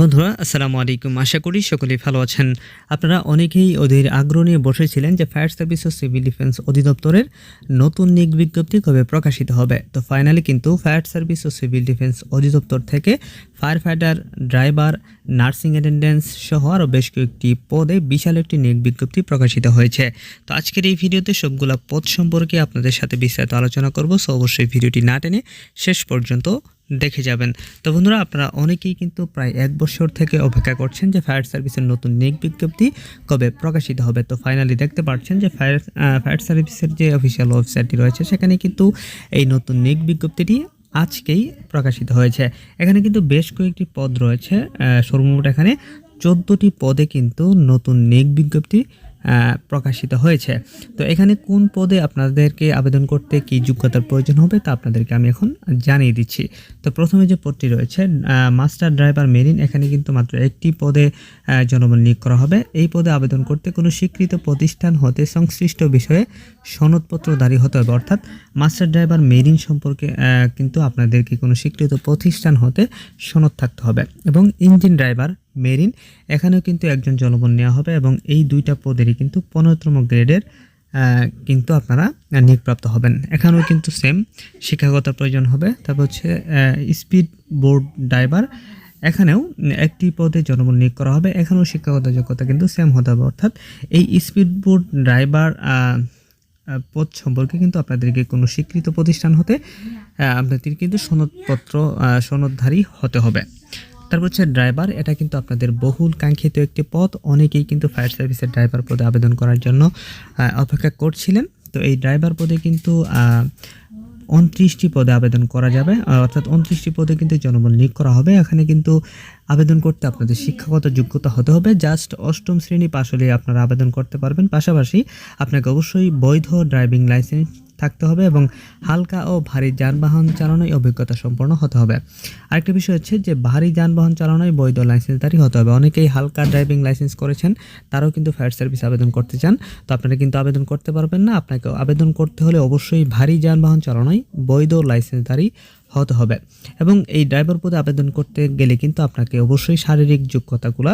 বন্ধুরা, আসসালামু আলাইকুম। আশা করি সকলেই ভালো আছেন। আপনারা অনেকেই অধীর আগ্রহ নিয়ে বসেছিলেন যে ফায়ার সার্ভিস ও সিভিল ডিফেন্স অধিদপ্তরের নতুন নিয়োগ বিজ্ঞপ্তি কবে প্রকাশিত হবে। তো ফাইনালি কিন্তু ফায়ার সার্ভিস ও সিভিল ডিফেন্স অধিদপ্তর থেকে fire fighter driver nursing attendance সহ আরও বেশ কয়েকটি পদে বিশাল একটি নিয়োগ বিজ্ঞপ্তি প্রকাশিত হয়েছে। তো আজকের এই ভিডিওতে সবগুলা পদ সম্পর্কে আপনাদের সাথে বিস্তারিত আলোচনা করব। সো অবশ্যই ভিডিওটি না টেনে শেষ পর্যন্ত দেখে যাবেন। তো বন্ধুরা, আপনারা অনেকেই কিন্তু প্রায় এক বছর থেকে অপেক্ষা করছেন যে ফায়ার সার্ভিসের নতুন নিয়োগ বিজ্ঞপ্তি কবে প্রকাশিত হবে। তো ফাইনালি দেখতে পাচ্ছেন যে ফায়ার ফায়ার সার্ভিসের যে অফিসিয়াল ওয়েবসাইটটি রয়েছে, সেখানে কিন্তু এই নতুন নিয়োগ বিজ্ঞপ্তিটি আজকেই প্রকাশিত হয়েছে। এখানে কিন্তু বেশ কয়েকটি পদ রয়েছে। সর্বমোট এখানে চোদ্দোটি পদে কিন্তু নতুন নিয়োগ বিজ্ঞপ্তি প্রকাশিত হয়েছে। তো এখানে কোন পদে আপনাদেরকে আবেদন করতে কি যোগ্যতার প্রয়োজন হবে তা আপনাদেরকে আমি এখন জানিয়ে দিচ্ছি। তো প্রথমে যে পদটি রয়েছে মাস্টার ড্রাইভার মেরিন, এখানে কিন্তু মাত্র একটি পদে জনবল নিয়োগ করা হবে। এই পদে আবেদন করতে কোনো স্বীকৃত প্রতিষ্ঠান হতে সংশ্লিষ্ট বিষয়ে সনদপত্রধারী হতে হবে। অর্থাৎ মাস্টার ড্রাইভার মেরিন সম্পর্কে কিন্তু আপনাদেরকে কোনো স্বীকৃত প্রতিষ্ঠান হতে সনদ থাকতে হবে। এবং ইঞ্জিন ড্রাইভার মেরিন। এখানেও কিন্তু একজন জনবল নেওয়া হবে এবং এই দুইটা পদেরই কিন্তু পনেরোতম গ্রেডের কিন্তু আপনারা নিয়োগপ্রাপ্ত হবেন। এখানেও কিন্তু সেম শিক্ষাগত প্রয়োজন হবে। তারপর হচ্ছে স্পিড বোর্ড ড্রাইভার এখানেও একটি পদে জনবল নিয়োগ করা হবে। এখানেও শিক্ষাগত যোগ্যতা কিন্তু সেম হতে হবে। অর্থাৎ এই স্পিড বোর্ড ড্রাইভার পদ সম্পর্কে কিন্তু আপনাদেরকে কোনো স্বীকৃত প্রতিষ্ঠান হতে আপনাদের কিন্তু সনদপত্র সনদধারী হতে হবে। তারপর হচ্ছে ড্রাইভার, এটা কিন্তু আপনাদের বহুল কাঙ্ক্ষিত একটি পদ অনেকেই কিন্তু ফায়ার সার্ভিসের ড্রাইভার পদে আবেদন করার জন্য অপেক্ষা করছিলেন। তো এই ড্রাইভার পদে কিন্তু উনত্রিশটি পদে আবেদন করা যাবে। অর্থাৎ উনত্রিশটি পদে কিন্তু জনবল নিয়োগ করা হবে। এখানে কিন্তু আবেদন করতে আপনাদের শিক্ষাগত যোগ্যতা হতে হবে। জাস্ট অষ্টম শ্রেণি পাশ হলে আপনারা আবেদন করতে পারবেন। পাশাপাশি আপনাকে অবশ্যই বৈধ ড্রাইভিং লাইসেন্স থাকতে হবে এবং হালকা ও ভারী যানবাহন চালানোয় অভিজ্ঞতা সম্পন্ন হতে হবে। আরেকটা বিষয় হচ্ছে যে, ভারী যানবাহন চালানোয় বৈধ লাইসেন্সধারী হতে হবে। অনেকেই হালকা ড্রাইভিং লাইসেন্স করেছেন, তারাও কিন্তু ফায়ার সার্ভিস আবেদন করতে চান। তো আপনারা কিন্তু আবেদন করতে পারবেন না। আপনাকে আবেদন করতে হলে অবশ্যই ভারী যানবাহন চালানোয় বৈধ লাইসেন্সধারী হতে হবে। এবং এই ড্রাইভার পদে আবেদন করতে গেলে কিন্তু আপনাকে অবশ্যই শারীরিক যোগ্যতাগুলো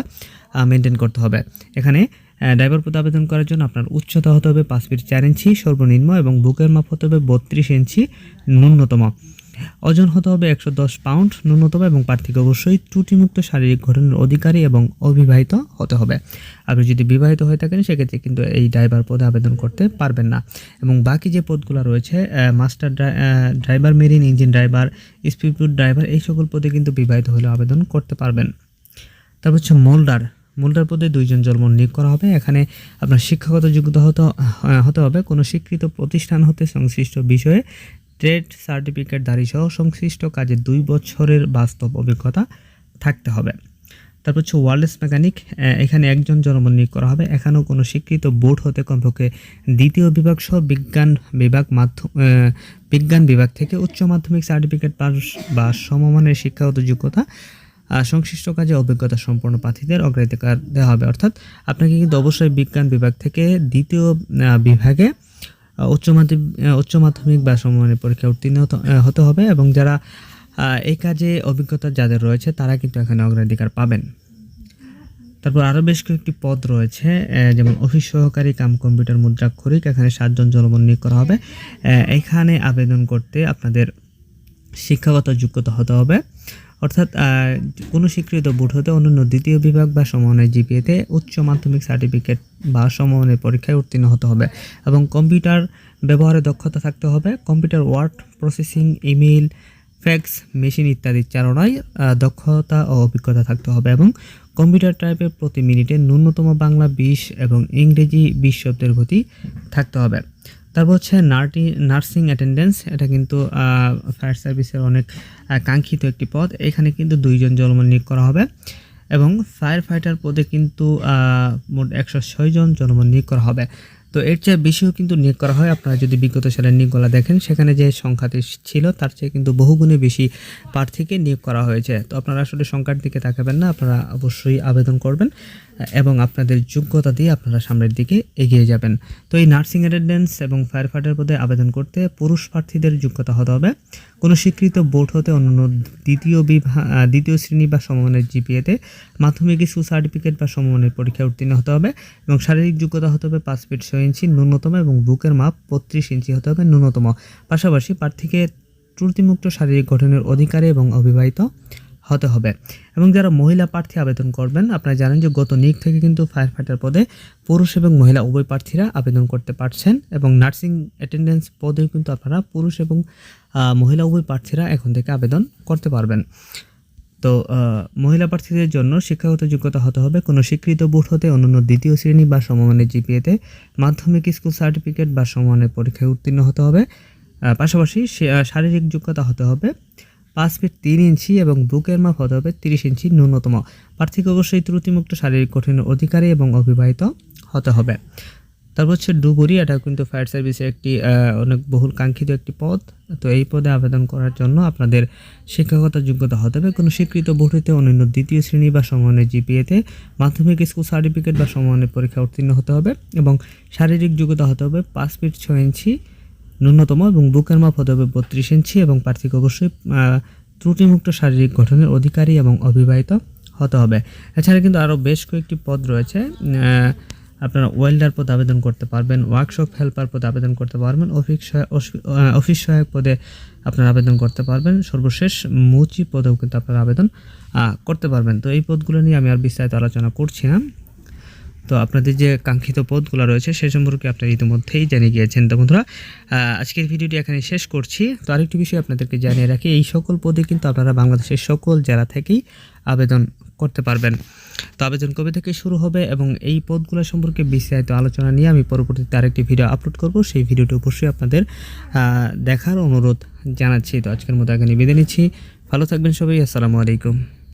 মেনটেন করতে হবে। এখানে ড্রাইভার পদে আবেদন করার জন্য আপনার উচ্চতা হতে হবে পাঁচ ফিট চার ইঞ্চি সর্বনিম্ন এবং বুকের মাপ হতে হবে বত্রিশ ইঞ্চি ন্যূনতম। ওজন হতে হবে একশো দশ পাউন্ড ন্যূনতম এবং প্রার্থীকে অবশ্যই ত্রুটিমুক্ত শারীরিক গঠনের অধিকারী এবং অবিবাহিত হতে হবে। আপনি যদি বিবাহিত হয়ে থাকেন, সেক্ষেত্রে কিন্তু এই ড্রাইভার পদে আবেদন করতে পারবেন না। এবং বাকি যে পদগুলো রয়েছে master dry- driver marine engine driver speed driver এই সকল পদে কিন্তু বিবাহিত হলে আবেদন করতে পারবেন। তারপর হচ্ছে মোল্ডার। মোল্ডার পদে দুইজন জন্ম নিয়োগ করা হবে। এখানে আপনার শিক্ষাগত যোগ্যতা হতে হতে হবে। কোনো স্বীকৃত প্রতিষ্ঠান হতে সংশ্লিষ্ট বিষয়ে ট্রেড সার্টিফিকেট সার্টিফিকেটধারী সহ সংশ্লিষ্ট কাজে দুই বছরের বাস্তব অভিজ্ঞতা থাকতে হবে। তারপর হচ্ছে ওয়ারলেস মেকানিক এখানে একজন জন্ম নিয়োগ করা হবে। এখানেও কোনো স্বীকৃত বোর্ড হতে কমপক্ষে দ্বিতীয় বিভাগ সহ বিজ্ঞান বিভাগ মাধ্যম বিজ্ঞান বিভাগ থেকে উচ্চ মাধ্যমিক সার্টিফিকেট পাস বা সমমানের শিক্ষাগত যোগ্যতা সংশ্লিষ্ট কাজে অভিজ্ঞতা সম্পন্ন প্রার্থীদের অগ্রাধিকার দেওয়া হবে। অর্থাৎ আপনাকে কিন্তু অবশ্যই বিজ্ঞান বিভাগ থেকে দ্বিতীয় বিভাগে উচ্চ মাধ্যমিক উচ্চ মাধ্যমিক বা সমমানের পরীক্ষা উত্তীর্ণ হতে- হতে হবে এবং যারা এই কাজে অভিজ্ঞতা যাদের রয়েছে তারা কিন্তু এখানে অগ্রাধিকার পাবেন। তারপর আরও বেশ কয়েকটি পদ রয়েছে যেমন অফিস সহকারী, কাম কম্পিউটার, মুদ্রাক্ষরিক, এখানে সাতজন জনবল নিয়োগ করা হবে। এখানে আবেদন করতে আপনাদের শিক্ষাগত যোগ্যতা হতে হবে। অর্থাৎ কোনো স্বীকৃত বোর্ড হতে অন্যান্য দ্বিতীয় বিভাগ বা সমমানের জিপিএতে উচ্চ মাধ্যমিক সার্টিফিকেট বা সমমানের পরীক্ষায় উত্তীর্ণ হতে হবে এবং কম্পিউটার ব্যবহারে দক্ষতা থাকতে হবে। Computer word processing, email, fax, machine ইত্যাদি চালনায় দক্ষতা ও অভিজ্ঞতা থাকতে হবে এবং কম্পিউটার টাইপের প্রতি মিনিটে ন্যূনতম বাংলা, বিশ এবং ইংরেজি বিশ শব্দের গতি থাকতে হবে। তারপর হচ্ছে নার্টি, নার্সিং অ্যাটেন্ডেন্স, এটা কিন্তু ফায়ার সার্ভিসের অনেক কাঙ্ক্ষিত একটি পদ। এখানে কিন্তু দুইজন জলমান নিয়োগ করা হবে এবং ফায়ার ফাইটার পদে কিন্তু মোট একশো ছয় জন জনবল নিয়োগ করা হবে। তো এর চেয়ে বেশিও কিন্তু নিয়োগ করা হয়। আপনারা যদি বিগত সালের নিয়োগগুলো দেখেন, সেখানে যে সংখ্যাটি ছিল, তার চেয়ে কিন্তু বহুগুণে বেশি প্রার্থীকে নিয়োগ করা হয়েছে। তো আপনারা আসলে সংখ্যার দিকে তাকাবেন না, আপনারা অবশ্যই আবেদন করবেন এবং আপনাদের যোগ্যতা দিয়ে আপনারা সামনের দিকে এগিয়ে যাবেন। তো এই নার্সিং অ্যাটেন্ডেন্স এবং ফায়ার ফাইটার পদে আবেদন করতে পুরুষ প্রার্থীদের যোগ্যতা হতে হবে। কোনো স্বীকৃত বোর্ড হতে অন্যান্য দ্বিতীয় বিভাগ দ্বিতীয় শ্রেণি বা সমমানের জিপিএতে মাধ্যমিক স্কুল সার্টিফিকেট বা সমমানের পরীক্ষায় উত্তীর্ণ হতে হবে এবং শারীরিক যোগ্যতা হতে হবে পাঁচ ফিট ছয় ইঞ্চি, ন্যূনতম এবং বুকের মাপ বত্রিশ ইঞ্চি হতে হবে ন্যূনতম। পাশাপাশি প্রার্থীকে ত্রুটিমুক্ত শারীরিক গঠনের অধিকারী এবং অবিবাহিত হতে হবে। এবং যারা মহিলা প্রার্থী আবেদন করবেন, আপনারা জানেন যে গত নিক থেকে কিন্তু ফায়ার ফাইটার পদে পুরুষ এবং মহিলা উভয় প্রার্থীরা আবেদন করতে পারছেন এবং নার্সিং অ্যাটেন্ডেন্স পদেও কিন্তু আপনারা পুরুষ এবং মহিলা উভয় প্রার্থীরা এখন থেকে আবেদন করতে পারবেন। তো মহিলা প্রার্থীদের জন্য শিক্ষাগত যোগ্যতা হতে হবে কোনো স্বীকৃত বোর্ড হতে অন্যান্য দ্বিতীয় শ্রেণি বা সমমানের জিপিএতে। মাধ্যমিক স্কুল সার্টিফিকেট বা সমমানের পরীক্ষায় উত্তীর্ণ হতে হবে। পাশাপাশি শারীরিক যোগ্যতা হতে হবে। পাঁচ ফিট তিন ইঞ্চি এবং বুকের মাপ হতে হবে তিরিশ ইঞ্চি ন্যূনতম। প্রার্থীকে অবশ্যই ত্রুটিমুক্ত শারীরিক কঠিন অধিকারী এবং অবিবাহিত হতে হবে। তারপর হচ্ছে ডুবুরি, এটা কিন্তু ফায়ার সার্ভিসের একটি অনেক বহুল কাঙ্ক্ষিত একটি পদ তো এই পদে আবেদন করার জন্য আপনাদের শিক্ষাগত যোগ্যতা হতে হবে। কোনো স্বীকৃত বোর্ডেতে অন্যান্য দ্বিতীয় শ্রেণি বা সমমানের জিপিএতে মাধ্যমিক স্কুল সার্টিফিকেট বা সমমানের পরীক্ষা উত্তীর্ণ হতে হবে এবং শারীরিক যোগ্যতা হতে হবে পাঁচ ফিট ছয় ইঞ্চি ন্যূনতম এবং বুকের মাপ হতে হবে বত্রিশ ইঞ্চি এবং প্রার্থীকে অবশ্যই ত্রুটিমুক্ত শারীরিক গঠনের অধিকারী এবং অবিবাহিত হতে হবে। এছাড়া কিন্তু আরও বেশ কয়েকটি পদ রয়েছে আপনারা ওয়েল্ডার পদে আবেদন করতে পারবেন, ওয়ার্কশপ হেল্পার পদে আবেদন করতে পারবেন, অফিস অফিস সহায়ক পদে আপনারা আবেদন করতে পারবেন। সর্বশেষ মুচি পদেও কিন্তু আপনারা আবেদন করতে পারবেন। তো এই পদগুলো নিয়ে আমি আর বিস্তারিত আলোচনা করছি না। তো আপনাদের যে কাঙ্ক্ষিত পদগুলো রয়েছে, সে সম্পর্কে আপনারা ইতিমধ্যেই জানিয়ে গিয়েছেন। তো বন্ধুরা আজকের ভিডিওটি এখানে শেষ করছি। তো আরেকটি বিষয় আপনাদেরকে জানিয়ে রাখি, এই সকল পদে কিন্তু আপনারা বাংলাদেশের সকল জেলা থেকেই আবেদন করতে পারবেন। তো আবেদন কবে থেকে শুরু হবে এবং এই পদগুলো সম্পর্কে বিস্তারিত আলোচনা নিয়ে আমি পরবর্তীতে আরেকটি ভিডিও আপলোড করব। সেই ভিডিওটি অবশ্যই আপনাদের দেখার অনুরোধ জানাচ্ছি। তো আজকের মতো এখানে বিদায় নিচ্ছি। ভালো থাকবেন সবাই। আসসালামু আলাইকুম।